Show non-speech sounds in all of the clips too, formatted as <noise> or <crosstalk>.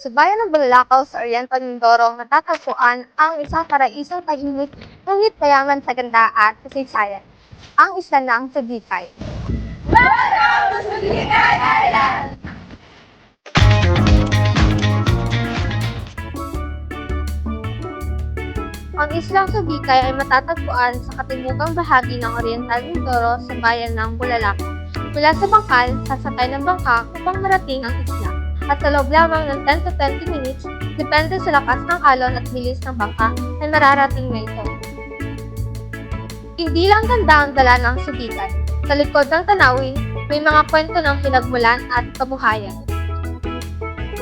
Sa bayan ng Balacao sa Oriental Mindoro, matatagpuan ang isang paraisang tahimik ngunit mayaman sa ganda at kasaysayan, ang isla ng Sabikay. Welcome to Sabikay Island! Ang islang Sabikay ay matatagpuan sa katimugang bahagi ng Oriental Mindoro sa bayan ng Bulalacan. Mula sa bangkal, sasakay ng bangka upang marating ang isla. At sa loob lamang ng 10 to 20 minutes, depende sa lakas ng alon at bilis ng bangka, ay mararating na ito. Hindi lang ganda ang dala ng subitan. Sa likod ng tanawin, may mga kwento ng pinagmulan at kabuhayan.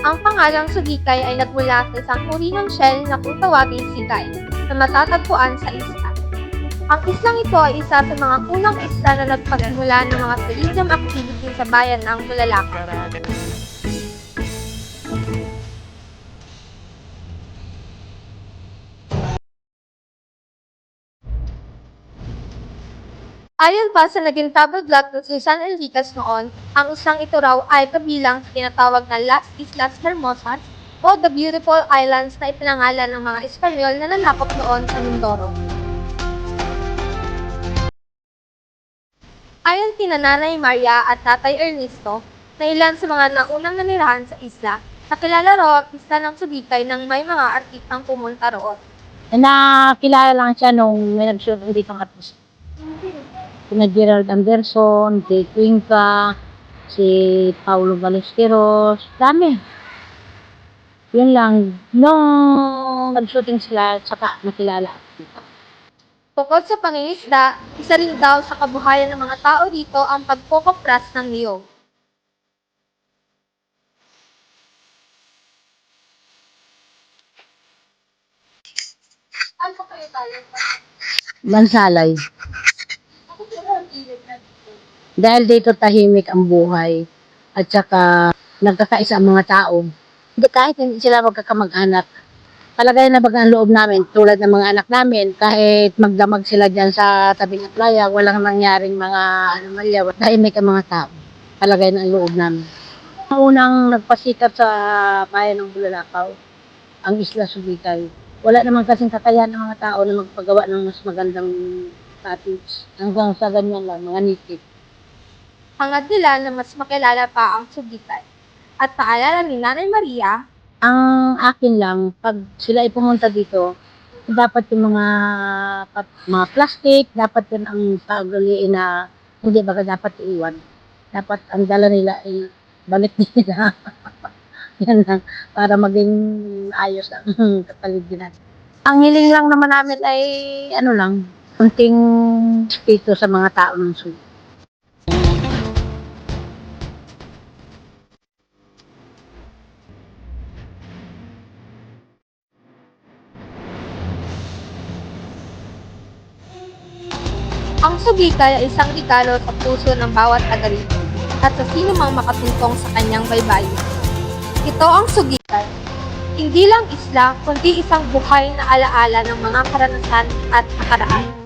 Ang pangalang Sugikay ay nagmula sa isang uri ng shell na kung tawagin sigay, na matatagpuan sa isla. Ang islang ito ay isa sa mga unang isla na nagpagmula ng mga tourism activity sa bayan ng Bulalakaw. Ayon pa sa naging travel vlog ng Susan Enriquez noon, ang islang ito raw ay kabilang sa tinatawag na Las Islas Hermosas o the Beautiful Islands na ipinangalan ng mga Espanyol na nanakop noon sa Mindoro. Ayon kina Nanay Maria at Tatay Ernesto, na ilan sa mga naunang nanirahan sa isla, nakilala raw ang isla ng Sugikay nang may mga artistang pumunta roon. Nakilala lang siya nung may nagsulat dito ng artist. Sina Gerald Anderson, si Cuenca, si Paulo Ballesteros, dami. Yun lang. Nung nag-shooting sila, saka nakilala. Bukod sa pangingisda, isa rin daw sa kabuhayan ng mga tao dito ang pagkukopras ng niyog. Ano kayo tayo? Mansalay. Dahil dito tahimik ang buhay at saka nagkakaisa ang mga tao. Hindi kahit hindi sila magkakamag-anak. Palagay na baga ang loob namin, tulad ng mga anak namin, kahit magdamag sila dyan sa tabi ng playa, walang nangyaring mga anomalya, tahimik ang mga tao. Palagay na ang loob namin. Ang unang nagpasikat sa bayan ng Bulalakaw, ang Isla Subikay. Wala naman kasing kakayahan ng mga tao na magpagawa ng mas magandang cottage. Hanggang sa ganyan lang, mga nitik. Hangad nila na mas makilala pa ang Sugitay. At paalala ni Nanay Maria, Ang akin lang, pag sila ay pumunta dito, dapat yung mga mga plastic, dapat yun ang pagaliin na hindi baga dapat iiwan. Dapat ang dala nila ay balik nila. <laughs> Yan lang, para maging ayos ang <laughs> kapaligiran. Ang hiling lang naman namin ay ano lang, kunting spito sa mga tao ng suyo. Ang Sugitay ay isang regalo sa puso ng bawat taga rito at sa sino mang makatuntong sa kanyang baybayin. Ito ang Sugitay. Hindi lang isla, kundi isang buhay na alaala ng mga karanasan at nakaraan.